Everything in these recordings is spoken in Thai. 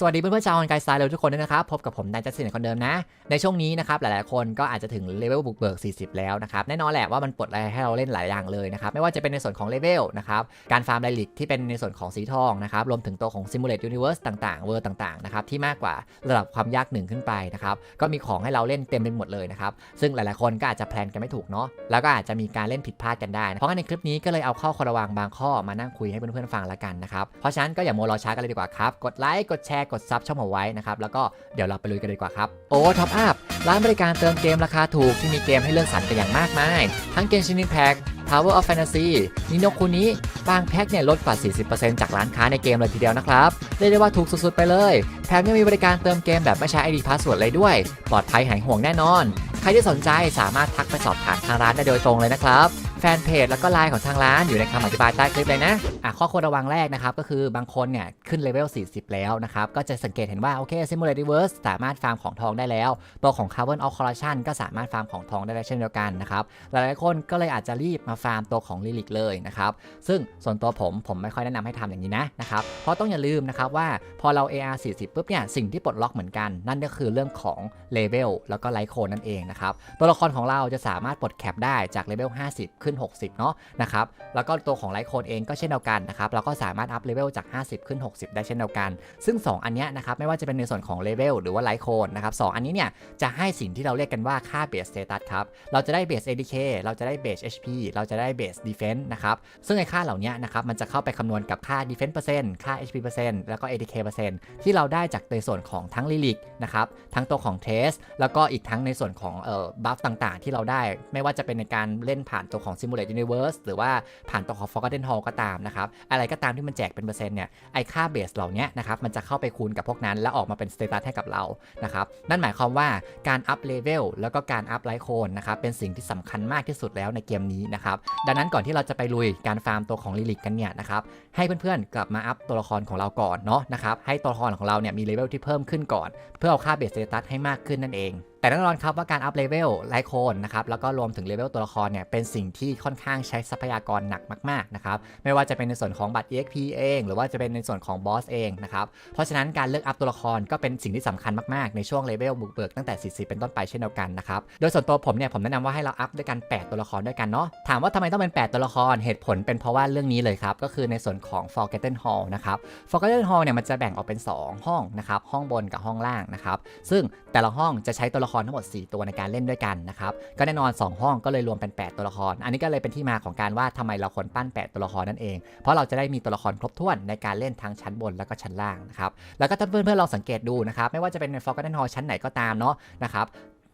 สวัสดีเพื่อนๆชาวออนไกสไตล์เราทุกคนด้วยนะครับ พบกับผมนายจัสตินคนเดิมนะ ในช่วงนี้นะครับ หลายๆคนก็อาจจะถึงเลเวลบุกเบิก 40 แล้วนะครับ แน่นอนแหละว่ามันปลดอะไรให้เราเล่นหลายอย่างเลยนะครับ ไม่ว่าจะเป็นในส่วนของเลเวลนะครับ การฟาร์มไดลิกที่เป็นในส่วนของสีทองนะครับ รวมถึงตัวของ Simulate Universe ต่างๆ เวอร์ต่างๆนะครับที่มากกว่าระดับความยากหนึ่งขึ้นไปนะครับก็มีของให้เราเล่นเต็มไปหมดเลยนะครับซึ่งหลายๆคนก็อาจจะแพลนกันไม่ถูกเนาะแล้วก็อาจจะมีการเล่นผิดพลาดกันได้เพราะงั้นในคลิปนี้ก็เลยเอาข้อควรระวังบางข้อมานั่งคุยให้เพื่อนๆฟังละกันนะครับเพราะฉะนั้นก็อย่าโมวรอช้ากันเลยดีกว่าครับกดไลค์กดแชร์กดซับช่องผมไว้นะครับแล้วก็เดี๋ยวเราไปลุยกันเลยดีกว่าครับโอ้ท็อปอัพร้านบริการเติมเกมราคาถูกที่มีเกมให้เลือกสรรกันอย่างมากมาย ทั้งเกมชินิแพ็ก Tower of Fantasy นิโนคุนิบางแพ็คเนี่ยลดกว่า 40%จากร้านค้าในเกมเลยทีเดียวนะครับ เรียกได้ว่าถูกสุดๆไปเลย แถมยังมีบริการเติมเกมแบบไม่ใช้ ID Password เลยด้วย ปลอดภัยหายห่วงแน่นอน ใครที่สนใจสามารถทักไปสอบถามทางร้านได้โดยตรงเลยนะครับ ฟนเพจแล้วก็ไลน์ของทางร้านอยู่ในคำอธิบายใต้คลิปเลยนะอะข้อควรระวังแรกนะครับก็คือบางคนเนี่ยขึ้นเลเวล 40 แล้วนะครับก็จะสังเกตเห็นว่าโอเค Simulate Reverse สามารถฟาร์มของทองได้แล้วตัวของ Carbon of Corruption ก็สามารถฟาร์มของทองได้เช่นเดียวกันนะครับหลายๆคนก็เลยอาจจะรีบมาฟาร์มตัวของ Lilic เลยนะครับซึ่งส่วนตัวผมผมไม่ค่อยแนะนำให้ทำอย่างนี้นะนะครับเพราะต้องอย่าลืมนะครับว่าพอเรา AR 40ปุ๊บเนี่ยสิ่งที่ปลดล็อกเหมือนกัน นั่นก็คือเรื่องของเลเวลแล้วก็ไลท์โคนนั่นเองนะครับตัวละครของเราจะสามารถปลดแคปได้จากเลเวล 50 ขึ้น60 เนาะนะครับ แล้วก็ตัวของไลท์โคนเองก็เช่นเดียวกันนะครับ เราก็สามารถอัพเลเวลจาก 50 ขึ้น 60 ได้เช่นเดียวกัน ซึ่ง 2 อันเนี้ยนะครับไม่ว่าจะเป็นในส่วนของเลเวลหรือว่าไลท์โคนนะครับสองอันนี้เนี่ยจะให้สิ่งที่เราเรียกกันว่าค่าเบสสเตตัสครับ เราจะได้เบส ADK เราจะได้เบส HP เราจะได้เบส Defense นะครับ ซึ่งไอ้ค่าเหล่านี้นะครับมันจะเข้าไปคำนวณกับค่า Defense เปอร์เซ็นต์ค่า HP เปอร์เซ็นต์แล้วก็ ADK เปอร์เซ็นต์ที่เราได้จากในส่วนของทั้ง Lilic นะครับทั้งตัวของ Test แล้วก็อีกทั้งในส่วนของเอ่อบัฟต่างๆ ที่เราได้ ไม่ว่าจะเป็นในการเล่นผ่านตัวของ Simulate Universe หรือว่าผ่านตัวของ Forgotten Hall ก็ตามนะครับ อะไรก็ตามที่มันแจกเป็นเปอร์เซ็นต์เนี่ย ไอค่าเบสเหล่านี้นะครับ มันจะเข้าไปคูณกับพวกนั้น แล้วออกมาเป็นสเตตัสให้กับเรา นะครับ นั่นหมายความว่าการอัพเลเวลแล้วก็การอัพไลท์โคนนะครับ เป็นสิ่งที่สำคัญมากที่สุดแล้วในเกมนี้นะครับ ดังนั้นก่อนที่เราจะไปลุยการฟาร์มตัวของลิลิกกันเนี่ยนะครับ ให้เพื่อนๆกลับมาอัพตัวละครของเราก่อนเนาะนะครับ ให้ตัวละครของเราเนี่ยมีเลเวลที่เพิ่มขึ้นก่อน เพื่อเอาค่าเบสสเตตัสให้มากขึ้นนั่นเอง แต่แน่นอนครับว่าการอัพเลเวลไลโคนนะครับแล้วก็รวมถึงเลเวลตัวละครเนี่ยเป็นสิ่งที่ค่อนข้างใช้ทรัพยากรหนักมากๆนะครับไม่ว่าจะเป็นในส่วนของบัตร EXP เอง หรือว่าจะเป็นในส่วนของบอสเองนะครับเพราะฉะนั้นการเลือกอัพตัวละครก็เป็นสิ่งที่สำคัญมากๆในช่วงเลเวลบุกเบิกตั้งแต่ 40 เป็นต้นไปเช่นเดียวกันนะครับโดยส่วนตัวผมเนี่ยผมแนะนำว่าให้เราอัพด้วยกัน 8 ตัวละครด้วยกันเนาะถามว่าทำไมต้องเป็น 8 ตัวละครเหตุผลเป็นเพราะว่าเรื่องนี้เลยครับก็คือในส่วนของ Forgotten Hall นะครับ Forgotten Hall เนี่ยมันจะแบ่งออกเป็น 2 ห้องนะครับห้องบนกับห้องล่างนะครับซึ่งแต่ละห้องจะใช้ตัวละครทั้งหมด 4 ตัวในการเล่นด้วยกันนะครับ ก็แน่นอน 2 ห้องก็เลยรวมเป็น 8 ตัวละคร อันนี้ก็เลยเป็นที่มาของการว่าทำไมเราควรปั้น 8 ตัวละครนั่นเอง เพราะเราจะได้มีตัวละครครบถ้วนในการเล่นทั้งชั้นบนแล้วก็ชั้นล่างนะครับ แล้วก็ถ้าเพื่อนๆลองสังเกตดูนะครับ ไม่ว่าจะเป็นในฟอร์กแนนฮอลชั้นไหนก็ตามเนาะนะครับ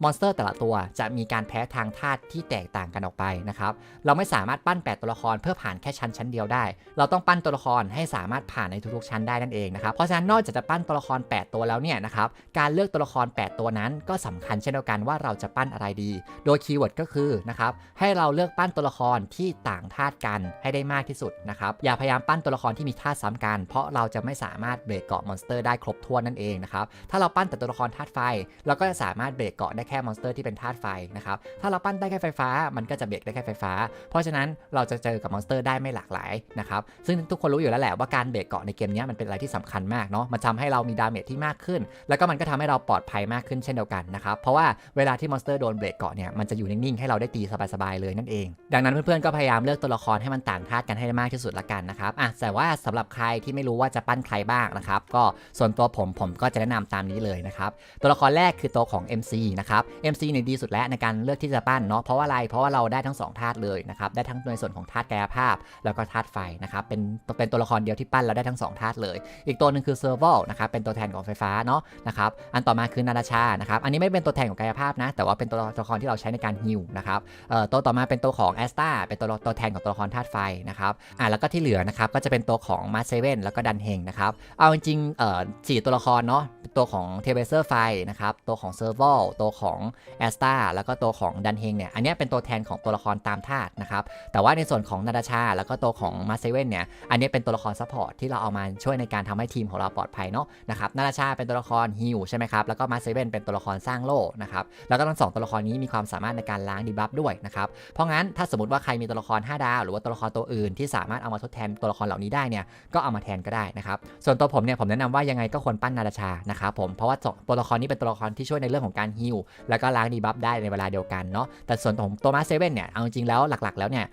มอนสเตอร์แต่ละตัวจะมีการแพ้ทางธาตุที่แตกต่างกันออกไปนะครับเราไม่สามารถปั้น 8 ตัวละครเพื่อผ่านแค่ชั้นชั้นเดียวได้ เราต้องปั้นตัวละครให้สามารถผ่านในทุกๆชั้นได้นั่นเองนะครับเพราะฉะนั้นนอกจากจะปั้นตัวละคร 8 ตัวแล้วเนี่ยนะครับการเลือกตัวละคร 8 ตัวนั้นก็สำคัญเช่นเดียวกันว่าเราจะปั้นอะไรดี โดยคีย์เวิร์ดก็คือนะครับให้เราเลือกปั้นตัวละครที่ต่างธาตุกันให้ได้มากที่สุดนะครับอย่าพยายามปั้นตัวละครที่มีธาตุซ้ำกัน เพราะเราจะไม่สามารถเบรกเกาะมอนสเตอร์ได้ครบถ้วนนั่นเองนะครับถ้าเราปั้นแต่ตัวละครธาตุไฟเราก็จะสามารถเบรกเกาะได้แค่มอนสเตอร์ที่เป็นธาตุไฟนะครับ ถ้าเราปั้นได้แค่ไฟฟ้า มันก็จะเบรกได้แค่ไฟฟ้า เพราะฉะนั้นเราจะเจอกับมอนสเตอร์ได้ไม่หลากหลายนะครับ ซึ่งทุกคนรู้อยู่แล้วแหละว่าการเบรกเกาะในเกมนี้มันเป็นอะไรที่สำคัญมากเนาะ มันทำให้เรามีดาเมจที่มากขึ้น แล้วก็มันก็ทำให้เราปลอดภัยมากขึ้นเช่นเดียวกันนะครับ เพราะว่าเวลาที่มอนสเตอร์โดนเบรกเกาะเนี่ย มันจะอยู่นิ่งๆให้เราได้ตีสบายๆเลยนั่นเอง ดังนั้นเพื่อนๆก็พยายามเลือกตัวละครให้มันต่างธาตุกันให้ได้มากที่สุดละกันนะครับอะแต่ว่าสำหรับใครที่ไม่รู้ว่าจะปั้นใครบ้างนะครับ ก็ส่วนตัวผมผมก็จะแนะนำตามนี้เลยนะครับ ตัวละครแรกคือตัวของ MC นะครับ MC เนี่ยดีสุดแล้วในการเลือกที่จะปั้นเนาะเพราะว่าอะไรเพราะว่าเราได้ทั้งสองธาตุเลยนะครับได้ทั้งในส่วนของธาตุกายภาพ แล้วก็ธาตุไฟนะครับเป็นเป็นตัวละครเดียวที่ปั้นเราได้ทั้งสองธาตุเลย อีกตัวหนึ่งคือเซอร์ a วนะครับเป็นตัวแทนของไฟฟ้าเนาะนะครับอันต่อมาคือนาดาชานะครับอันนี้ไม่เป็นตัวแทนของกายภาพนะแต่ว่าเป็นตัวตัวละครที่เราใช้ในการฮิวนะครับเอ่อตัวต่อมาเป็นตัวของแอสตาเป็นตัวตัวแทนของตัวละครธาตุไฟนะครับอ่าแล้วก็ที่เหลือนะครับก็จะเป็นตัวของมาเซเว่นแล้วก็ดันเฮงนะครับเอาจริงๆเอ่อสี่ตัวละครเนาะตัวของเทเบเซอร์ไฟนะครับตัวของเซอร์ a วตัวของของแอสตาแล้วก็ตัวของดันเฮงเนี่ยอันนี้เป็นตัวแทนของตัวละครตามธาตุนะครับแต่ว่าในส่วนของนาดาชา แล้วก็ตัวของมาเซเว่นเนี่ยอันนี้เป็นตัวละครซัพพอร์ตที่เราเอามาช่วยในการทำให้ทีมของเราปลอดภัยเนาะนะครับนาดาชาเป็นตัวละครฮิวใช่ไหมครับแล้วก็มาเซเว่นเป็นตัวละครสร้างโล่นะครับแล้วก็ทั้งสองตัวละครนี้มีความสามารถในการล้างดีบัฟด้วยนะครับเพราะงั้นถ้าสมมติว่าใครมีตัวละคร 5 ดาว หรือว่าตัวละครตัวอื่นที่สามารถเอามาทดแทนตัวละครเหล่านี้ได้เนี่ยก็เอามาแทนก็ได้นะครับส่วนตัวผมเนี่ยผมแนะนำว่ายังไงก็ควรปั้นนาดาชานะครับผมเพราะว่าตัวละครนี้เป็นตัวละครที่ช่วยในเรื่องของการฮิวแล้วก็ล้างดีบัฟได้ในเวลาเดียวกันเนาะแต่ส่วนของตัวมาเซเว่นเนี่ยเอาจริงๆแล้วหลักๆ แล้วเนี่ย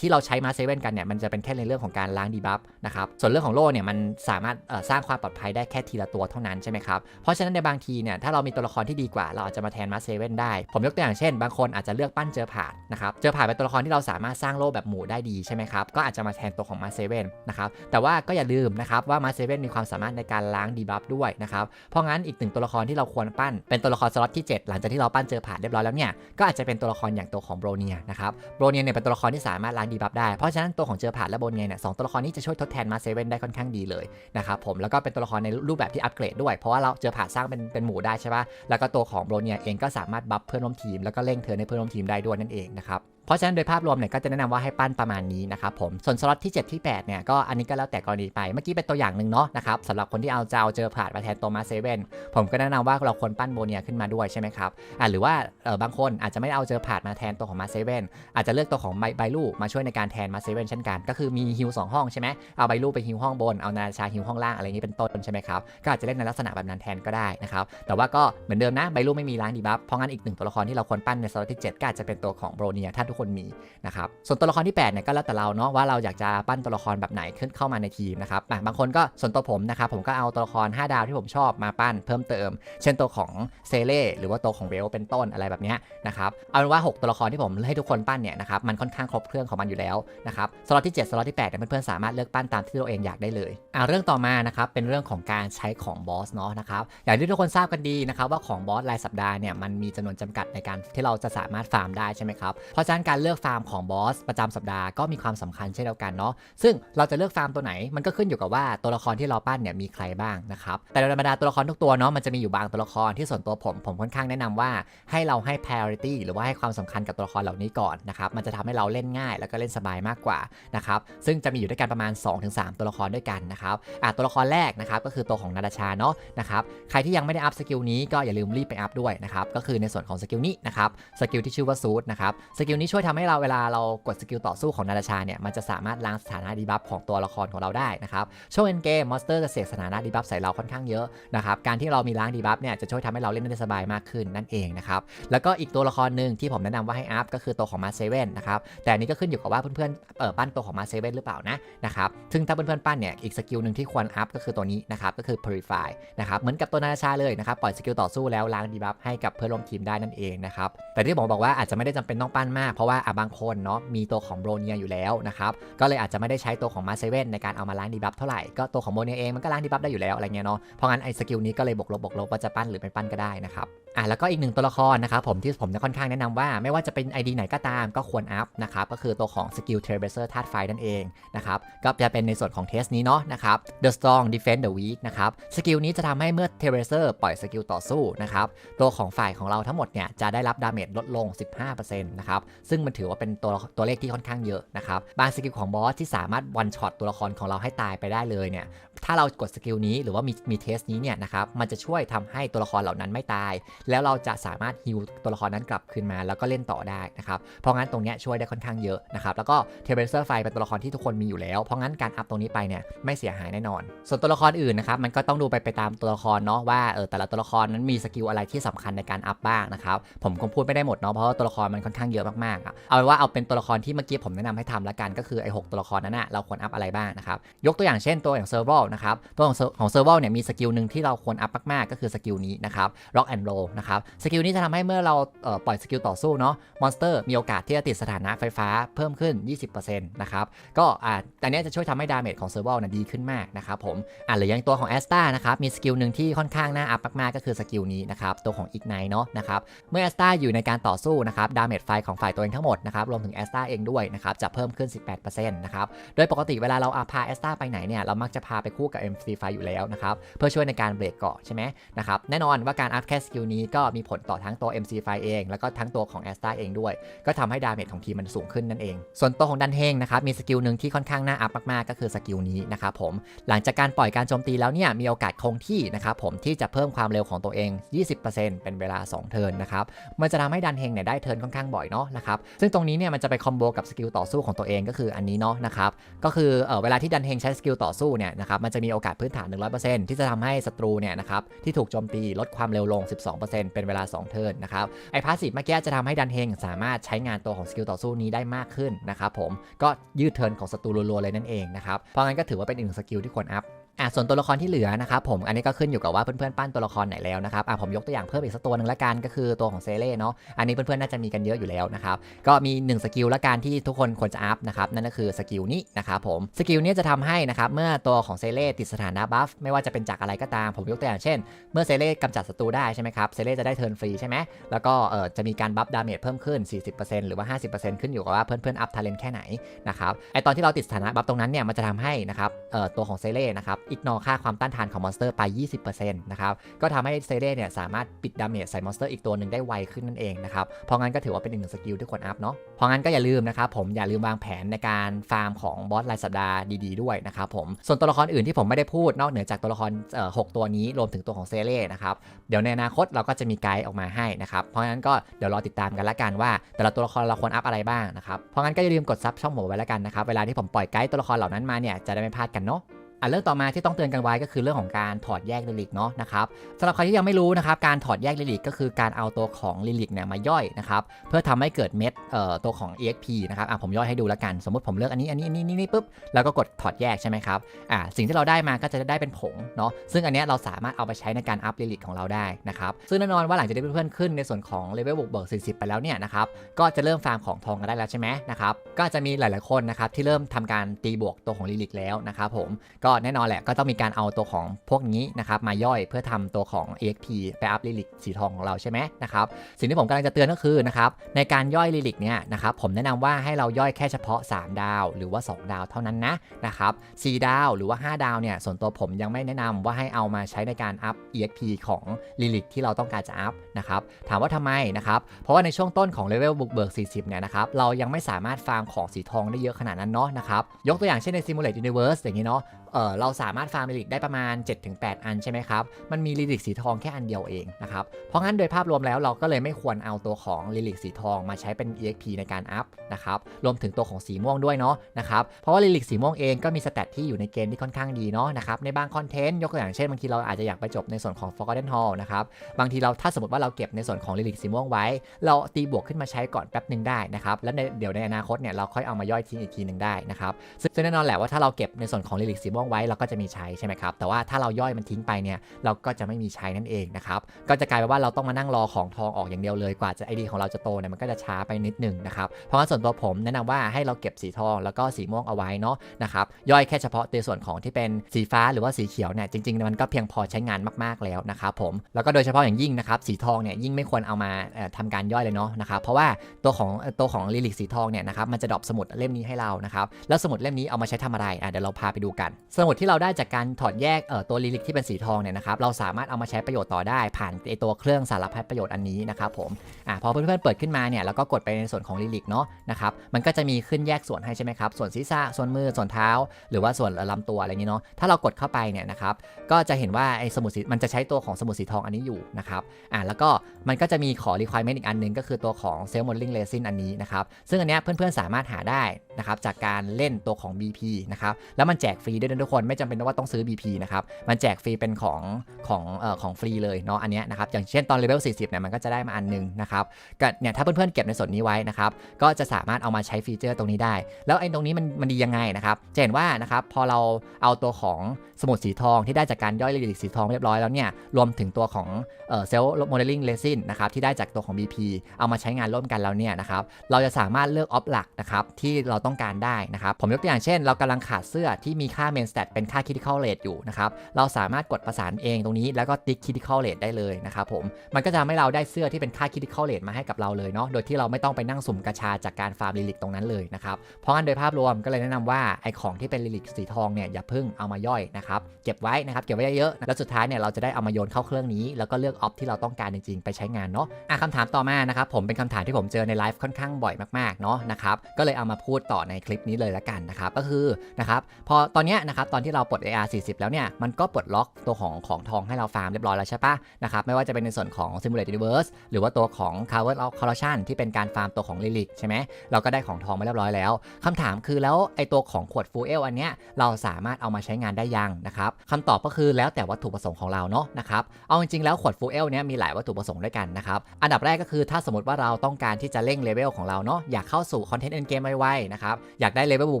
ที่เราใช้มาเซเว่นกันเนี่ยมันจะเป็นแค่ในเรื่องของการล้างดีบัฟนะครับส่วนเรื่องของโล่เนี่ยมันสามารถสร้างความปลอดภัยได้แค่ทีละตัวเท่านั้นใช่ไหมครับเพราะฉะนั้นในบางทีเนี่ยถ้าเรามีตัวละครที่ดีกว่าเราอาจจะมาแทนมาเซเว่นได้ ผมยกตัวอย่างเช่น บางคนอาจจะเลือกปั้นเจอผาดนะครับเจอผาดเป็นตัวละครที่เราสามารถสร้างโล่แบบหมู่ได้ดีใช่ไหมครับก็อาจจะมาแทนตัวของมาเซเว่นนะครับแต่ว่าก็อย่าลืมนะครับว่ามาเซเว่นมีความสามารถในการล้างดีบัฟด้วยนะครับเพราะงั้นอีกหนึ่งตัวละครที่เราควรปั้นเป็นตัวละครสล็อตที่ 7 หลังจากที่เราปั้นเจอผาดเรียบร้อยแล้วเนี่ยก็อาจจะเป็นตัวละครอย่างตัวของโบรเนียนะครับโบรเนียเนี่ยเป็นตัวละครที่สามารถล้างดีบัฟได้ เพราะฉะนั้นตัวของเจอผาดและโบนไงเนี่ยสองตัวละครนี้จะช่วยทดแทนมาเซเว่นได้ค่อนข้างดีเลยนะครับผมแล้วก็เป็นตัวละครในรูปแบบที่อัปเกรดด้วย เพราะว่าเราเจอผาดสร้างเป็นเป็นหมู่ได้ใช่ปะแล้วก็ตัวของโบรเนียเองก็สามารถบัฟเพื่อนร่วมทีมแล้วก็เร่งเธอในเพื่อนร่วมทีมได้ด้วยนั่นเองนะครับ เพราะฉะนั้นโดยภาพรวมเนี่ยก็จะแนะนำว่าให้ปั้นประมาณนี้นะครับผมส่วนสล็อตที่ 7 ที่ 8 เนี่ยก็อันนี้ก็แล้วแต่กรณีไปเมื่อกี้เป็นตัวอย่างหนึ่งเนาะนะครับสำหรับคนที่เอาจะเอาเจอผาดมาแทนตัวมาเซเว่นผมก็แนะนำว่าเราควรปั้นโบเนียขึ้นมาด้วยใช่ไหมครับอ่าหรือว่าเออบางคนอาจจะไม่เอาเจอผาดมาแทนตัวของมาเซเว่นอาจจะเลือกตัวของไบลูมาช่วยในการแทนมาเซเว่นเช่นกัน ก็คือมีฮิวสองห้องใช่ไหมเอาไบลูไปฮิวห้องบนเอานาชาฮิวห้องล่างอะไรนี้เป็นต้นใช่ไหมครับก็อาจจะเล่นในลักษณะแบบนั้นแทนก็ได้นะครับแต่ว่าก็เหมือนเดิมนะไบลูไม่มีล้างดีบัฟเพราะงั้นอีกหนึ่งตัวละครที่เราควรปั้นในสล็อตที่7ก็อาจจะเป็นตัวของโบเนียถ้าทุกคนมีนะครับส่วนตัวละครที่8เนี่ยก็แล้วแต่เราเนาะว่าเราอยากจะปั้นตัวละครแบบไหนขึ้นเข้ามาในทีมนะครับบางคนก็ส่วนตัวผมนะครับผมก็เอาตัวละคร 5 ดาวที่ผมชอบมาปั้นเพิ่มเติม เช่นตัวของเซเล่หรือว่าตัวของเวลเป็นต้นอะไรแบบนี้นะครับเอาเป็นว่า 6 ตัวละครที่ผมให้ทุกคนปั้นเนี่ยนะครับมันค่อนข้างครบเครื่องของมันอยู่แล้วนะครับสล็อตที่7สล็อตที่8เนี่ยเพื่อนๆสามารถเลือกปั้นตามที่ตัวเองอยากได้เลยอ่าเรื่องต่อมานะครับเป็นเรื่องของการใช้ของบอสเนาะนะครับอย่างที่ทุกคนทราบกันดีนะครับว่าของบอสรายสัปดาห์เนี่ยมันมีจำนวนจำกัดในการที่เราจะสามารถฟาร์มได้ใช่ไหมครับเพราะฉะนั้นการเลือกฟาร์มของบอสประจำสัปดาห์ก็มีความสำคัญเช่นเดียวกันเนาะซึ่งเราจะเลือกฟาร์มตัวไหนมันก็ขึ้นอยู่กับว่าตัวละครที่เราปั้นเนี่ยมีใครบ้างนะครับแต่โดยธรรมดาตัวละครทุกตัวเนาะมันจะมีอยู่บางตัวละครที่ส่วนตัวผมผมค่อนข้างแนะนำว่าให้เราให้ priority หรือว่าให้ความสำคัญกับตัวละครเหล่านี้ก่อนนะครับมันจะทำให้เราเล่นง่ายแล้วก็เล่นสบายมากกว่านะครับซึ่งจะมีอยู่ด้วยกันประมาณ 2-3 ตัวละครด้วยกันนะครับอะตัวละครแรกนะครับก็คือตัวของนาดาชาเนาะนะครับใครที่ยังไม่ได้อัพสกิลนี้ก็อย่าลืมรีบไปอัพด้วยนะครับก็คือในส่วนของสกิลนี้นะครับสกิลที่ชื่อว่าซูดนะครับสกิลนี้ช่วยทำให้เราเวลาเรากดสกิลต่อสู้ของนาดาชาเนี่ยมันจะสามารถล้างสถานะดีบัฟของตัวละครของเราได้นะครับช่วงเอ็นเกมมอนสเตอร์จะเสกสถานะดีบัฟใส่เราค่อนข้างเยอะนะครับการที่เรามีล้างดีบัฟเนี่ยจะช่วยทำให้เราเล่นได้สบายมากขึ้นนั่นเองนะครับแล้วก็อีกตัวละครหนึ่งที่ผมแนะนำว่าให้อัพก็คือตัวของมาเซเว่นนะครับแต่นี้ก็ขึ้นอยู่กับว่าเพื่อนๆเออปั้นตัวของมาเซเว่นหรือเปล่านะนะครับซึ่งถ้าเพื่อนๆปั้นเนี่ยอีกสกิลหนึ่งที่ควรอัพก็คือตัวนี้นะครับก็คือ purify นะครับเหมือนกับตัวนาชาเลยนะครับปล่อยสกิลต่อสู้แล้วล้างดีบัฟให้กับเพื่อนร่วมทีมได้นั่นเองนะครับแต่ที่ผมบอกว่าอาจจะไม่ได้จำเป็นต้องปั้นมากเพราะว่าบางคนเนาะมีตัวของโบรเนียอยู่แล้วนะครับก็เลยอาจจะไม่ได้ใช้ตัวของมาเซเว่นในการเอามาล้างดีบัฟเท่าไหร่ก็ตัวของโบเนียเองมันก็ล้างดีบัฟได้อยู่แล้วอะไรเงี้ยเนาะเพราะงั้นไอ้สกิลนี้ก็เลยบวกลบบวกลบว่าจะปั้นหรือไม่ปั้นก็ได้นะครับ อะแล้วก็อีกหนึ่งตัวละครนะครับผมที่ผมจะค่อนข้างแนะนำว่าไม่ว่าจะเป็น ID ไหนก็ตามก็ควรอัพนะครับก็คือตัวของสกิลเทรเบเซอร์ธาตุไฟนั่นเองนะครับก็จะเป็นในส่วนของเทสนี้เนาะนะครับ The Strong Defend the Weak นะครับสกิลนี้จะทำให้เมื่อเทรเบเซอร์ปล่อยสกิลต่อสู้นะครับตัวของฝ่ายของเราทั้งหมดเนี่ยจะได้รับดาเมจลดลง 15%นะครับซึ่งมันถือว่าเป็นตัวตัวเลขที่ค่อนข้างเยอะนะครับบางสกิลของบอสที่สามารถวันช็อตตัวละครของเราให้ตายไปได้เลยเนี่ยถ้าเรากดสกิลนี้หรือว่ามีมีเทสนี้เนี่ยนะครับมันจะช่วยทำให้ตัวละครเหล่านั้นไม่ตายแล้วเราจะสามารถฮิวตัวละครนั้นกลับคืนมา แล้วก็เล่นต่อได้นะครับ เพราะงั้นตรงนี้ช่วยได้ค่อนข้างเยอะนะครับแล้วก็เทเบิลเซอร์ไฟเป็นตัวละครที่ทุกคนมีอยู่แล้ว เพราะงั้นการอัพตรงนี้ไปเนี่ยไม่เสียหายแน่นอน ส่วนตัวละครอื่นนะครับมันก็ต้องดูไปไปตามตัวละครเนาะว่าเออแต่ละตัวละครนั้นมีสกิลอะไรที่สำคัญในการอัพบ้างนะครับผมคงพูดไม่ได้หมดเนาะเพราะว่าตัวละครมันค่อนข้างเยอะมากๆอะเอาเป็นว่าเอาเป็นตัวละครที่เมื่อกี้ผมแนะนำให้ทำละกันก็คือไอ้หตัวละครนั้นนะเราควรอัพอะไรบ้างนะครับยกตัวอย่างเช่นตัวอย่างเซอร์เวลนะครับตัวของเซอร์เวลเนี่ยมีสกิลหนึ่งที่เราควรอัพมากๆก็คือสกิลนี้นะครับ Rock and Roll ะครับสกิลนี้จะทำให้เมื่อเราเปล่อยสกิลต่อสู้เนาะมอนสเตอร์มีโอกาสที่จะติดสถานะไฟฟ้าเพิ่มขึ้น 20%นะครับก็อ่าอันนี้จะช่วยทำให้ดาเมจของเซอร์เวลนะดีขึ้นมากนะครับผมอ่าหรืออย่างตัวของแอสตานะครับมีสกิลหนึ่งที่ค่อนข้างน่าอัพมากๆก็คือสกิลนี้นะครับตัวของ Ignite เนาะนะครับเมื่อแอสตาอยู่ในการต่อสู้นะครับดาเมจไฟของฝ่ายตัวเองทั้งหมดนะครับรวมถึงแอสตาเองด้วยนะครับจะเพิ่มขึ้น 18%นะครับโดยปกติเวลาเราอาพาแอสตาไปไหนเนี่ยเรามักจะพาไปคู่กับ MC ไฟอยู่แล้วนะครับเพื่อช่วยในการเบรกเกาะใช่ไหมนะครับแน่นอนว่าการอัพแค่สกิลนี้นี้ก็มีผลต่อทั้งตัว MC ไฟเอง แล้วก็ทั้งตัวของแอสตาเองด้วย ก็ทำให้ดาเมจของทีมมันสูงขึ้นนั่นเอง ส่วนตัวของดันเฮงนะครับมีสกิลหนึ่งที่ค่อนข้างน่าอัพมากๆ ก็คือสกิลนี้นะครับผมหลังจากการปล่อยการโจมตีแล้วเนี่ยมีโอกาสคงที่นะครับผมที่จะเพิ่มความเร็วของตัวเอง 20%เป็นเวลา 2 เทิร์นนะครับมันจะทำให้ดันเฮงเนี่ยได้เทิร์นค่อนข้างบ่อยเนาะนะครับซึ่งตรงนี้เนี่ยมันจะไปคอมโบกับสกิลต่อสู้ของตัวเองก็คืออันนี้เนาะนะครับก็คือเออเวลาที่ดันเฮงใช้สกิลต่อสู้เนี่ยนะครับมันจะมีโอกาสพื้นฐาน 100%ที่จะทำให้ศัตรูเนี่ยนะครับที่ถูกโจมตีลดความเร็วลง 12%เป็นเวลา 2 เทิร์นนะครับไอพาสซีฟเมื่อกี้จะทำให้ดันเฮงสามารถใช้งานตัวของสกิลต่อสู้นี้ได้มากขึ้นนะครับผมก็ยืดเทิร์นของศัตรูรัวๆเลยนั่นเองนะครับเพราะงั้นก็ถือว่าเป็นอีกหนึ่งสกิลที่ควรอัพ อะส่วนตัวละครที่เหลือนะครับผมอันนี้ก็ขึ้นอยู่กับว่าเพื่อนๆปั้นตัวละครไหนแล้วนะครับอะผมยกตัวอย่างเพิ่มอีกสักตัวหนึ่งละกันก็คือตัวของเซเล่เนาะอันนี้เพื่อนๆน่าจะมีกันเยอะอยู่แล้วนะครับก็มี 1 สกิลละกันที่ทุกคนควรจะอัพนะครับนั่นก็คือสกิลนี้นะครับผมสกิลนี้จะทำให้นะครับเมื่อตัวของเซเล่ติดสถานะบัฟไม่ว่าจะเป็นจากอะไรก็ตาม ผมยกตัวอย่างเช่น เมื่อเซเล่กำจัดศัตรูได้ใช่ไหมครับเซเล่จะได้เทิร์นฟรีใช่ไหมแล้วก็เออจะมีการบัฟดาเมจเพิ่มขึ้น 40%หรือว่า 50%ขึ้นอยู่กับว่าเพื่อนๆอัพทาเลนแค่ไหนนะครับไอตอนที่เราติดสถานะบัฟตรงนั้นเนี่ยมันจะทำให้นะครับเออตัวของเซเล่นะครับอิกนอค่าความต้านทานของมอนสเตอร์ไป 20%นะครับ ก็ทำให้เซเล่เนี่ยสามารถปิดดาเมจใส่มอนสเตอร์อีกตัวหนึ่งได้ไวขึ้นนั่นเองนะครับ เพราะงั้นก็ถือว่าเป็นอีกหนึ่งสกิลที่ควรอัพเนาะ เพราะงั้นก็อย่าลืมนะครับผมอย่าลืมวางแผนในการฟาร์มของบอสรายสัปดาห์ดีๆด้วยนะครับผม ส่วนตัวละครอื่นที่ผมไม่ได้พูดนอกเหนือจากตัวละครเอ่อหกตัวนี้รวมถึงตัวของเซเล่นะครับเดี๋ยวในอนาคตเราก็จะมีไกด์ออกมาให้นะครับ เพราะงั้นก็เดี๋ยวรอติดตามกันละกันว่า แต่ละตัวละครเราควรอัพอะไรบ้างนะครับ เพราะงั้นก็อย่าลืมกดซับช่องผมไว้ละกันนะครับ เวลาที่ผมปล่อยไกด์ตัวละครเหล่านั้นมาเนี่ยจะได้ไม่พลาดกันเนาะ อะเรื่องต่อมาที่ต้องเตือนกันไว้ก็คือเรื่องของการถอดแยกลิลิกเนาะนะครับสำหรับใครที่ยังไม่รู้นะครับการถอดแยกลิลิกก็คือการเอาตัวของลิลิกเนี่ยมาย่อยนะครับเพื่อทำให้เกิดเม็ดเอ่อตัวของ exp นะครับอะผมย่อยให้ดูแล้วกันสมมติผมเลือกอันนี้อันนี้อันนี้นี่นี่ปุ๊บแล้วก็กดถอดแยกใช่ไหมครับอะสิ่งที่เราได้มาก็จะได้เป็นผงเนาะซึ่งอันเนี้ยเราสามารถเอาไปใช้ในการอัพลิลิกของเราได้นะครับซึ่งแน่นอนว่าหลังจากที่เพื่อนๆขึ้นในส่วนของเลเวลบุกเบิก40 ไปแล้วเนี่ยนะครับก็จะเริ่มฟาร์มของทองกันได้แล้วใช่ไหมนะครับก็จะมีหลายๆคนนะครับที่เริ่มทำการตีบวกตัวของลิลิกแล้วนะครับผมก็แน่นอนแหละก็ต้องมีการเอาตัวของพวกนี้นะครับมาย่อยเพื่อทำตัวของ EXP ไปอัพลิลิกสีทองของเราใช่ไหมนะครับสิ่งที่ผมกำลังจะเตือนก็คือนะครับในการย่อยลิลิกเนี่ยนะครับผมแนะนำว่าให้เราย่อยแค่เฉพาะ 3 ดาว หรือว่า 2 ดาวเท่านั้นนะนะครับ4ดาวหรือว่า 5 ดาวเนี่ยส่วนตัวผมยังไม่แนะนำว่าให้เอามาใช้ในการอัพ EXP ของลิลิกที่เราต้องการจะอัพนะครับถามว่าทำไมนะครับเพราะว่าในช่วงต้นของเลเวลบุกเบิก 40 เนี่ยนะครับเรายังไม่สามารถฟาร์มของสีทองได้เยอะขนาดนั้นเนาะนะครับยกตัวอย่างเช่นใน Simulate Universe อย่างนี้เนาะ เเราสามารถฟาร์มลิลิกได้ประมาณ 7-8 อันใช่ไหมครับ มันมีลิลิกสีทองแค่อันเดียวเองนะครับ เพราะงั้นโดยภาพรวมแล้วเราก็เลยไม่ควรเอาตัวของลิลิกสีทองมาใช้เป็น EXP ในการอัพนะครับ รวมถึงตัวของสีม่วงด้วยเนาะนะครับ เพราะว่าลิลิกสีม่วงเองก็มีสเตตที่อยู่ในเกณฑ์ที่ค่อนข้างดีเนาะนะครับ ในบางคอนเทนต์ยกตัวอย่างเช่นบางทีเราอาจจะอยากไปจบในส่วนของ Forgotten Hall นะครับ บางทีเราถ้าสมมติว่าเราเก็บในส่วนของลิลิกสีม่วงไว้ เราตีบวกขึ้นมาใช้ก่อนแป๊บหนึ่งได้นะครับ แล้วเดี๋ยวในอนาคตเนี่ยเราค่อยเอามาย่อยทิ้งอีกทีหนึ่งได้นะครับซึ่งแน่นอนแหละว่าถ้าเราเก็บในส่วนของลิลิกสีม่วงไว้เราก็จะมีใช้ใช่ไหมครับ แต่ว่าถ้าเราย่อยมันทิ้งไปเนี่ยเราก็จะไม่มีใช้นั่นเองนะครับ ก็จะกลายเป็นว่าเราต้องมานั่งรอของทองออกอย่างเดียวเลยกว่าจะไอดีของเราจะโตเนี่ยมันก็จะช้าไปนิดหนึ่งนะครับ เพราะงั้นส่วนตัวผมแนะนำว่าให้เราเก็บสีทองแล้วก็สีม่วงเอาไว้เนาะนะครับย่อยแค่เฉพาะในส่วนของที่เป็นสีฟ้าหรือว่าสีเขียวเนี่ยจริงๆมันก็เพียงพอใช้งานมากๆแล้วนะครับผมแล้วก็โดยเฉพาะอย่างยิ่งนะครับสีทองเนี่ยยิ่งไม่ควรเอามาเอ่อทำการย่อยเลยเนาะนะครับเพราะว่าตัวของตัวของลิลิกสีทองเนี่ยนะครับมันจะดรอปสมุดเล่มนี้ให้เรานะครับแล้วสมุดเล่มนี้เอามาใช้ทำอะไรอะเดี๋ยวเราพาไปดูกันสมุดที่เราได้จากการถอดแยกเอ่อตัวลิลิกที่เป็นสีทองเนี่ยนะครับเราสามารถเอามาใช้ประโยชน์ต่อได้ผ่านไอตัวเครื่องสารพัดประโยชน์อันนี้นะครับผมอะพอเพื่อนๆเปิดขึ้นมาเนี่ยแล้วก็กดไปในส่วนของลิลิกเนาะนะครับมันก็จะมีขึ้นแยกส่วนให้ใช่ไหมครับส่วนศีรษะส่วนมือส่วนเท้า หรือว่าส่วนลำตัวอะไรนี้เนาะถ้าเรากดเข้าไปเนี่ยนะครับก็จะเห็นว่าไอ้สมุดสีมันจะใช้ตัวของสมุดสีทองอันนี้อยู่นะครับอะแล้วก็มันก็จะมีขอ requirement อีกอันหนึงก็คือตัวของ self modeling resin อันนี้นะครับซึ่งอันเนี้ยเพื่อนๆสามารถหาได้ นะครับจากการเล่นตัวของ BP นะครับแล้วมันแจกฟรีด้วยนะทุกคนไม่จำเป็นว่าต้องซื้อ BP นะครับมันแจกฟรีเป็นของของเอ่อของฟรีเลยเนาะอันเนี้ยนะครับอย่างเช่นตอนเลเวล40เนี่ยมันก็จะได้มาอันหนึงนะครับก็เนี่ยถ้าเพื่อนๆเก็บในส่วนนี้ไว้นะครับก็จะสามารถเอามาใช้ฟีเจอร์ตรงนี้ได้ แล้วไอ้ตรงนี้มันมันดียังไงนะครับจะเห็นว่านะครับพอเราเอาตัวของสมุดสีทองที่ได้จากการย่อยเลิลิกสีทองเรียบร้อยแล้วเนี่ยรวมถึงตัวของเอ่อเซลล์โมเดลลิ่งเรซินนะครับที่ได้จากตัวของ BP เอามาใช้งานร่วมกันแล้วเนี่ยนะครับเราจะสามารถเลือกออฟหลักนะครับที่เราต้องการได้นะครับ ผมยกตัวอย่างเช่น เรากำลังขาดเสื้อที่มีค่า main stat เป็นค่า critical rate อยู่นะครับ เราสามารถกดประสานเองตรงนี้แล้วก็ติ๊ก critical rate ได้เลยนะครับผม มันก็จะทำให้เราได้เสื้อที่เป็นค่า critical rate มาให้กับเราเลยเนาะ โดยที่เราไม่ต้องไปนั่งสุ่มกระชาจากการฟาร์มลิลิกตรงนั้นเลยนะครับ เพราะงั้นโดยภาพรวมก็เลยแนะนำว่าไอของที่เป็นลิลิกสีทองเนี่ยอย่าเพิ่งเอามาย่อยนะครับ เก็บไว้นะครับ เก็บไว้เยอะๆ แล้วสุดท้ายเนี่ยเราจะได้เอามาโยนเข้าเครื่องนี้ แล้วก็เลือกออฟที่เราต้องการจริงๆ ไปใช้งานเนาะอะคำถามต่อมานะครับผมเป็นคำถามที่ผมเจอในไลฟ์ค่อนข้างบ่อยมากๆเนาะนะครับก็เลยเอามาพูดตอในคลิปนี้เลยละกันนะครับก็คือนะครับพอตอนนี้นะครับตอนที่เราปลด AR 40 แล้วเนี่ยมันก็ปลดล็อกตัวของของทองให้เราฟาร์มเรียบร้อยแล้วใช่ปะนะครับไม่ว่าจะเป็นในส่วนของ Simulate Universe หรือว่าตัวของ Cover of Corruption ที่เป็นการฟาร์มตัวของ Lilic ใช่ไหมเราก็ได้ของทองมาเรียบร้อยแล้วคำถามคือแล้วไอตัวของขวด Fuel อันเนี้ยเราสามารถเอามาใช้งานได้ยังนะครับคำตอบก็คือแล้วแต่วัตถุประสงค์ของเราเนาะนะครับเอาจริงๆแล้วขวด Fuel เนี้ยมีหลายวัตถุประสงค์ด้วยกันนะครับอันดับแรกก็คือถ้าสมมติว่าเราต้องการที่จะเร่งเลเวลของเราเนาะอยากเข้าสู่คอนเทนต์เอ็นเกมไวๆนะครับอยากได้เลเวลบุ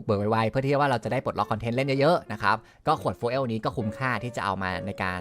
กเบิกไวๆเพื่อที่ว่าเราจะได้ปลดล็อกคอนเทนต์เล่นเยอะๆนะครับก็ขวด Fuel นี้ก็คุ้มค่าที่จะเอามาในการ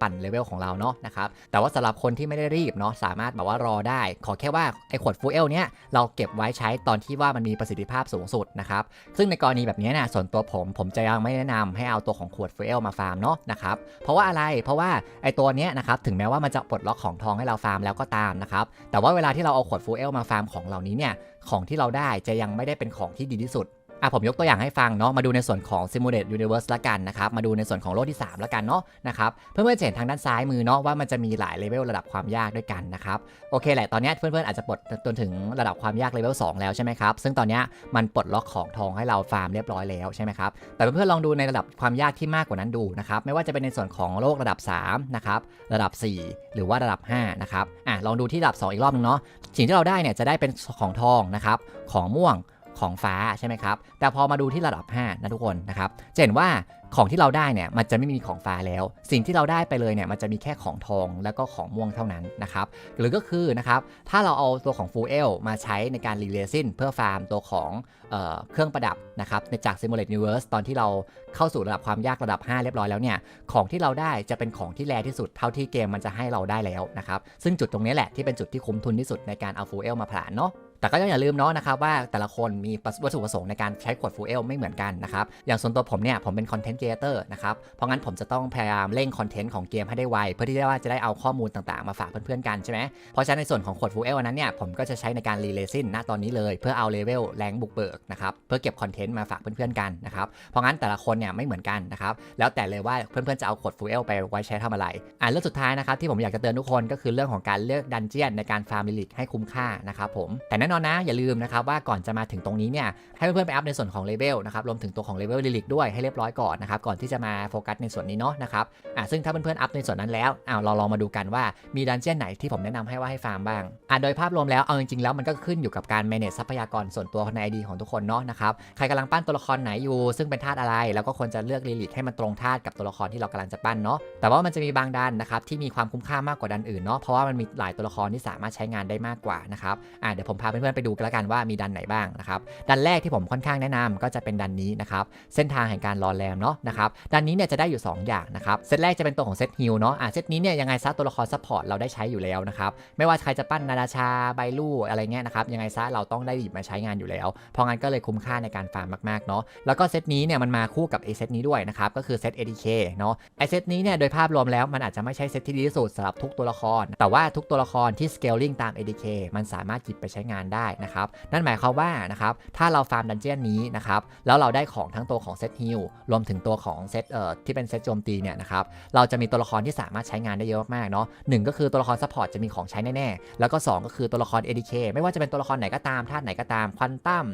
ปั่นเลเวลของเราเนาะนะครับแต่ว่าสำหรับคนที่ไม่ได้รีบเนาะสามารถแบบว่ารอได้ ขอแค่ว่าไอ้ขวด Fuel เนี้ยเราเก็บไว้ใช้ตอนที่ว่ามันมีประสิทธิภาพสูงสุดนะครับซึ่งในกรณีแบบนี้นี่ยส่วนตัวผมผมจะยังไม่แนะนำให้เอาตัวของขวด Fuel มาฟาร์มเนาะนะครับเพราะว่าอะไรเพราะว่าไอ้ตัวเนี้ยนะครับถึงแม้ว่ามันจะปลดล็อกของทองให้เราฟาร์มแล้วก็ตามนะครับแต่ว่าเวลาที่เราเอาขวด Fuel มาฟาร์มของเหล่านี้เนี่ย ของที่เราได้จะยังไม่ได้เป็นของที่ดีที่สุด อะผมยกตัวอย่างให้ฟังเนาะมาดูในส่วนของ Simulate Universe ละกันนะครับมาดูในส่วนของโลกที่ 3 ละกันเนาะนะครับเพื่อนๆจะเห็นทางด้านซ้ายมือเนาะว่ามันจะมีหลายเลเวลระดับความยากด้วยกันนะครับโอเคแหละตอนนี้เพื่อนๆอาจจะปลดจนถึงระดับความยากเลเวล2แล้วใช่ไหมครับซึ่งตอนนี้มันปลดล็อกของทองให้เราฟาร์มเรียบร้อยแล้วใช่ไหมครับแต่เพื่อนๆลองดูในระดับความยากที่มากกว่านั้นดูนะครับไม่ว่าจะเป็นในส่วนของโลกระดับ3นะครับระดับ 4 หรือว่าระดับ5นะครับอะลองดูที่ระดับ 2 อีกรอบนึงเนาะสิ่งที่เราได้เนี่ยจะได้เป็นของทองนะครับของม่วง ของฟ้าใช่ไหมครับ แต่พอมาดูที่ระดับ 5 นะทุกคนนะครับจะเห็นว่าของที่เราได้เนี่ยมันจะไม่มีของฟ้าแล้ว สิ่งที่เราได้ไปเลยเนี่ยมันจะมีแค่ของทองแล้วก็ของม่วงเท่านั้นนะครับหรือก็คือนะครับถ้าเราเอาตัวของ Full L มาใช้ในการรีเลซินเพื่อฟาร์มตัวของเออเครื่องประดับนะครับในจาก Simulate Universe ตอนที่เราเข้าสู่ระดับความยากระดับ 5 เรียบร้อยแล้วเนี่ยของที่เราได้จะเป็นของที่แรที่สุดเท่าที่เกมมันจะให้เราได้แล้วนะครับซึ่งจุดตรงนี้แหละที่เป็นจุดที่คุ้มทุนที่สุดในการเอา Full L มาผลานเนาะ แต่ก็อย่าลืมเนาะนะครับว่าแต่ละคนมีวัตถุประสงค์ในการใช้ขวดฟูเอลไม่เหมือนกันนะครับ อย่างส่วนตัวผมเนี่ยผมเป็นคอนเทนต์ครีเอเตอร์นะครับ เพราะงั้นผมจะต้องพยายามเร่งคอนเทนต์ของเกมให้ได้ไว เพื่อที่ว่าจะได้เอาข้อมูลต่างๆ มาฝากเพื่อนๆกันใช่ไหมเพราะฉะนั้นในส่วนของขวดฟูเอลนั้นเนี่ยผมก็จะใช้ในการรีเลซินณตอนนี้เลย เพื่อเอาเลเวลแรงบุกเบิกนะครับเพื่อเก็บคอนเทนต์มาฝากเพื่อนๆกันนะครับเพราะงั้นแต่ละคนเนี่ยไม่เหมือนกันนะครับแล้วแต่เลยว่าเพื่อนๆจะเอาขวดฟูเอลไปไว้ใช้ทำอะไรอ่าเรื่องสุดท้ายนะครับที่ผมอยากจะเตือนทุกคนก็คือเรื่องของการเลือกดันเจียนในการฟาร์มลิลิกให้คุ้มค่านะครับผมแต่แน่นอนนะ อย่าลืมนะครับว่าก่อนจะมาถึงตรงนี้เนี่ยให้เพื่อนๆไปอัพในส่วนของเลเวลนะครับรวมถึงตัวของเลเวลลิลิกด้วยให้เรียบร้อยก่อนนะครับก่อนที่จะมาโฟกัสในส่วนนี้เนาะนะครับอ่าซึ่งถ้าเพื่อนๆอัพในส่วนนั้นแล้วอ้าวเราลองมาดูกันว่ามีดันเจียนไหนที่ผมแนะนำให้ว่าให้ฟาร์มบ้างอ่าโดยภาพรวมแล้วเอาจริงๆแล้วมันก็ขึ้นอยู่กับการ manage ทรัพยากรส่วนตัวใน ID ของทุกคนเนาะนะครับใครกำลังปั้นตัวละครไหนอยู่ ซึ่งเป็นธาตุอะไร แล้วก็ควรจะเลือกลิลิกให้มันตรงธาตุกับตัวละครที่เรากำลังจะปั้นเนาะแต่ว่ามันจะมีบางดันนะครับที่มีความคุ้มค่ามากกว่าดันอื่นเนาะเพราะว่ามันมีหลายตัวละครที่สามารถใช้งานได้มากกว่านะครับอ่าเดี๋ยวผมพาเพื่อนๆไปดูกันละกันว่ามีดันไหนบ้างนะครับดันแรกที่ผมค่อนข้างแนะนำก็จะเป็นดันนี้นะครับเส้นทางแห่งการรอแรมเนาะนะครับดันนี้เนี่ยจะได้อยู่ 2 อย่างนะครับเซตแรกจะเป็นตัวของเซตฮิลเนาะอ่าเซตนี้เนี่ยยังไงซะตัวละครซัพพอร์ตเราได้ใช้อยู่แล้วนะครับไม่ว่าใครจะปั้นนาราชาไบลู่อะไรเงี้ยนะครับยังไงซะเราต้องได้หยิบมาใช้งานอยู่แล้ว เพราะงั้นก็เลยคุ้มค่าในการฟาร์มมากๆเนาะแล้วก็เซตนี้เนี่ยมันมาคู่กับไอเซตนี้ด้วยนะครับก็คือเซต ADK เนาะไอเซตนี้เนี่ยโดยภาพรวมแล้วมันอาจจะไม่ใช่เซตที่ดีที่สุดสำหรับทุกตัวละคร แต่ว่าทุกตัวละครที่ scaling ตาม ADK มันสามารถหยิบไปใช้งานได้นะครับ นั่นหมายความว่านะครับถ้าเราฟาร์มดันเจียนนี้นะครับแล้วเราได้ของทั้งตัวของเซตฮิลรวมถึงตัวของเซตเอ่อที่เป็นเซตโจมตีเนี่ยนะครับเราจะมีตัวละครที่สามารถใช้งานได้เยอะมากเนาะหนึ่งก็คือตัวละครซัพพอร์ตจะมีของใช้แน่ๆแล้วก็สองก็คือตัวละคร ADK ไม่ว่าจะเป็นตัวละครไหนก็ตามธาตุไหนก็ตามควอนตั้ม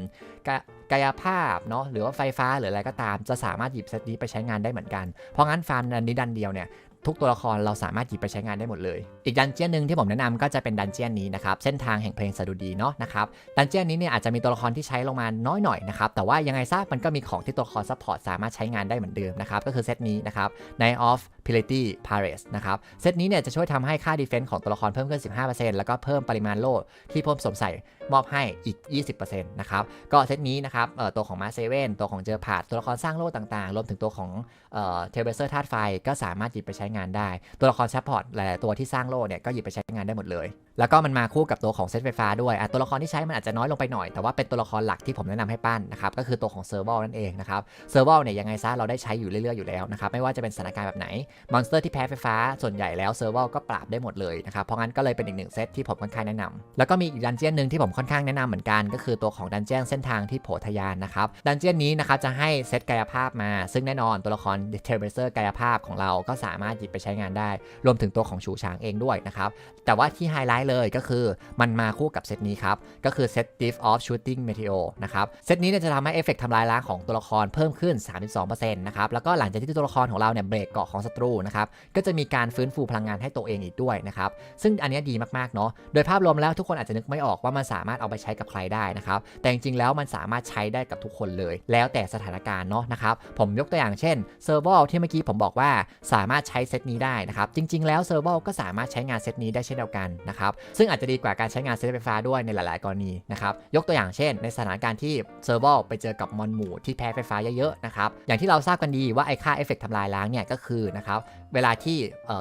กายภาพเนาะหรือว่าไฟฟ้าหรืออะไรก็ตามจะสามารถหยิบเซตนี้ไปใช้งานได้เหมือนกัน เพราะงั้นฟาร์มดันนี้ดันเดียวเนี่ยทุกตัวละครเราสามารถหยิบไปใช้งานได้หมดเลย อีกดันเจียนหนึ่งที่ผมแนะนำก็จะเป็นดันเจียนนี้นะครับเส้นทางแห่งเพลงสดุดีเนาะนะครับดันเจียนนี้เนี่ยอาจจะมีตัวละครที่ใช้ลงมาน้อยหน่อยนะครับแต่ว่ายังไงซะมันก็มีของที่ตัวละครซัพพอร์ตสามารถใช้งานได้เหมือนเดิมนะครับก็คือเซตนี้นะครับ Night of p i l i t y Pares นะครับเซตนี้เนี่ยจะช่วยทำให้ค่าดีเฟนส์ของตัวละครเพิ่มขึ้น 15%แล้วก็เพิ่มปริมาณโล่ที่เพิ่มสมใส่มอบให้อีก 20%นะครับก็เซตนี้นะครับเอ่อตัวของมาเซเว่นตัวของเจอพาดตัวละครสร้างโล่ต่างๆ รวมถึงตัวของเอ่อเทเบเซอร์ธาตุไฟก็สามารถหยิบไปใช้งานได้ ตัวละครซัพพอร์ตหลายตัวที่สร้างโลเนี่ยก็หยิบไปใช้งานได้หมดเลยแล้วก็มันมาคู่กับตัวของเซตไฟฟ้าด้วยตัวละครที่ใช้มันอาจจะน้อยลงไปหน่อย แต่ว่าเป็นตัวละครหลักที่ผมแนะนำให้ปั้นนะครับ ก็คือตัวของเซอร์ a l นั่นเองนะครับ เซอร์ a l เนี่ยยังไงซะเราได้ใช้อยู่เรื่อยๆอยู่แล้วนะครับ ไม่ว่าจะเป็นสถานการณ์แบบไหน มอนสเตอร์ที่แพ้ไฟฟ้าส่วนใหญ่แล้วเซอร์ a l ก็ปราบได้หมดเลยนะครับ เพราะงั้นก็เลยเป็นอีกหนึ่งเซตที่ผมค่อนข้างแนะนำแล้วก็มีอีกดันเจียนหนึ่งที่ผมค่อนข้างแนะนำเหมือนกัน ก็คือตัวของดันเจียนเส้นทางที่โผทะยานนะครับ ดันเจียนนี้นะครับจะให้เซตกายภาพมา ซึ่งแน่นอนตัวละครเทเลเบเซอร์กายภาพของเราก็สามารถหยิบไปใช้งานได้ รวมถึงตัวของฉูช้างเองด้วยนะครับแต่ว่าที่ไฮไลท์เลยก็คือมันมาคู่กับเซตนี้ครับ ก็คือเซต Diff of Shooting Meteor นะครับเซตนี้เนี่ยจะทำให้เอฟเฟกต์ทำลายล้างของตัวละครเพิ่มขึ้น 32%นะครับแล้วก็หลังจากที่ตัวละครของเราเนี่ยเบรกเกาะของศัตรูนะครับก็จะมีการฟื้นฟูพลังงานให้ตัวเองอีกด้วยนะครับซึ่งอันนี้ดีมากๆเนาะโดยภาพรวมแล้วทุกคนอาจจะนึกไม่ออกว่ามันสามารถเอาไปใช้กับใครได้นะครับแต่จริงๆแล้วมันสามารถใช้ได้กับทุกคนเลย แล้วแต่สถานการณ์เนาะนะครับผมยกตัวอย่างเช่นเซอร์ a l ที่เมื่อกี้ผมบอกว่าสามารถใช้เซตนี้ได้นะครับจริง ๆ แล้วเซอร์ a l ก็สามารถใช้งานเซตนี้ได้เช่นเดียวกันนะครับซึ่งอาจจะดีกว่าการใช้งานเซตไฟฟ้าด้วยในหลาย ๆ กรณีนะครับยกตัวอย่างเช่น ในสถานการณ์ที่เซอร์เวลไปเจอกับมอนหมู่ที่แพ้ไฟฟ้าเยอะ ๆ นะครับอย่างที่เราทราบกันดีว่าไอ้ค่าเอฟเฟกต์ทำลายล้างเนี่ยก็คือนะครับ เวลาที่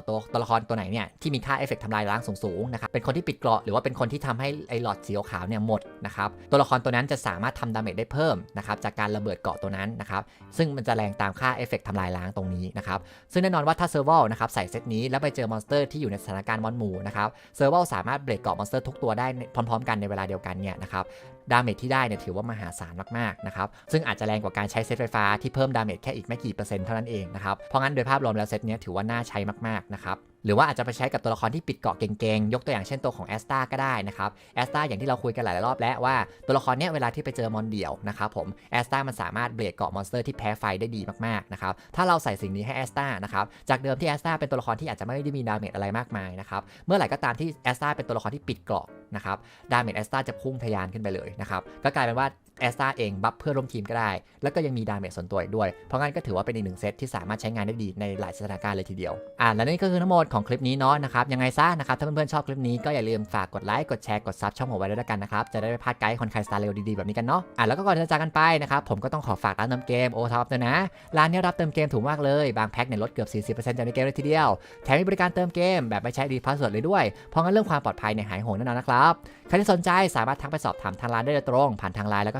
ตัวตัวละครตัวไหนเนี่ยที่มีค่าเอฟเฟกต์ทำลายล้างสูงๆนะครับเป็นคนที่ปิดเกราะหรือว่าเป็นคนที่ทำให้ไอ้หลอดสีขาวเนี่ยหมดนะครับตัวละครตัวนั้นจะสามารถทำดาเมจได้เพิ่มนะครับจากการระเบิดเกราะตัวนั้นนะครับซึ่งมันจะแรงตามค่าเอฟเฟกต์ทำลายล้างตรงนี้นะครับซึ่งแน่นอนว่าถ้าเซอร์ a l นะครับใส่เซตนี้แล้วไปเจอมอนสเตอร์ที่อยู่ในสถานการณ์มอนหมู่นะครับเซอร์ a l สามารถเบรกเกราะมอนสเตอร์ทุกตัวได้พร้อมๆ กันในเวลาเดียวกันเนี่ยนะครับ ดาเมจที่ได้เนี่ยถือว่ามหาศาลมากๆนะครับซึ่งอาจจะแรงกว่าการใช้เซตไฟฟ้าที่เพิ่มดาเมจแค่อีกไม่กี่เปอร์เซ็นต์เท่านั้นเองนะครับเพราะงั้นโดยภาพรวมแล้วเซตเนี้ยถือว่าน่าใช้มากๆนะครับ หรือว่าอาจจะไปใช้กับตัวละครที่ปิดเกาะเก่งๆ ยกตัวอย่างเช่นตัวของแอสตาก็ได้นะครับแอสตาอย่างที่เราคุยกันหลายรอบแล้วว่าตัวละครเนี้ยเวลาที่ไปเจอมอนเดี่ยวนะครับผมแอสตามันสามารถเบรกเกาะมอนสเตอร์ที่แพ้ไฟได้ดีมากๆนะครับถ้าเราใส่สิ่งนี้ให้แอสตานะครับจากเดิมที่แอสตาเป็นตัวละครที่อาจจะไม่ได้มีดาเมจอะไรมากมายนะครับเมื่อไหร่ก็ตามที่แอสตาเป็นตัวละครที่ปิดเกาะนะครับดาเมจแอสตาจะพุ่งทะยานขึ้นไปเลยนะครับก็กลายเป็นว่าแอสตาเองบัฟเพื่อร่วมทีมก็ได้ แล้วก็ยังมีดาเมจส่วนตัวอีกด้วย เพราะงั้นก็ถือว่าเป็นอีกหนึ่งเซตที่สามารถใช้งานได้ดีในหลายสถานการณ์เลยทีเดียว อ่าและนี่ก็คือทั้งหมดของคลิปนี้เนาะนะครับ ยังไงซะนะครับ ถ้าเพื่อนๆชอบคลิปนี้ก็อย่าลืมฝากกดไลค์ กดแชร์ กดซับช่องผมไว้ด้วยแล้วกันนะครับ จะได้ไม่พลาดไกด์คนไทยสไตล์เร็วดีๆแบบนี้กันเนาะ อะแล้วก็ก่อนจะจากกันไปนะครับ ผมก็ต้องขอฝากร้านเติมเกมโอท็อปด้วยนะ ร้านนี้รับเติมเกมถูกมากเลย บางแพ็คเนี่ยลดเกือบ 40%จากในเกมเลยทีเดียว แถมมีบริการเติมเกมแบบไม่ใช้ดีพาสเวิร์ดเลยด้วย เพราะงั้นเรื่องความปลอดภัยเนี่ยหายห่วงแน่นอนนะครับ ใครที่สนใจสามารถทักไปสอบถามทางร้านได้โดยตรงผ่านทางไลน์แล้วก็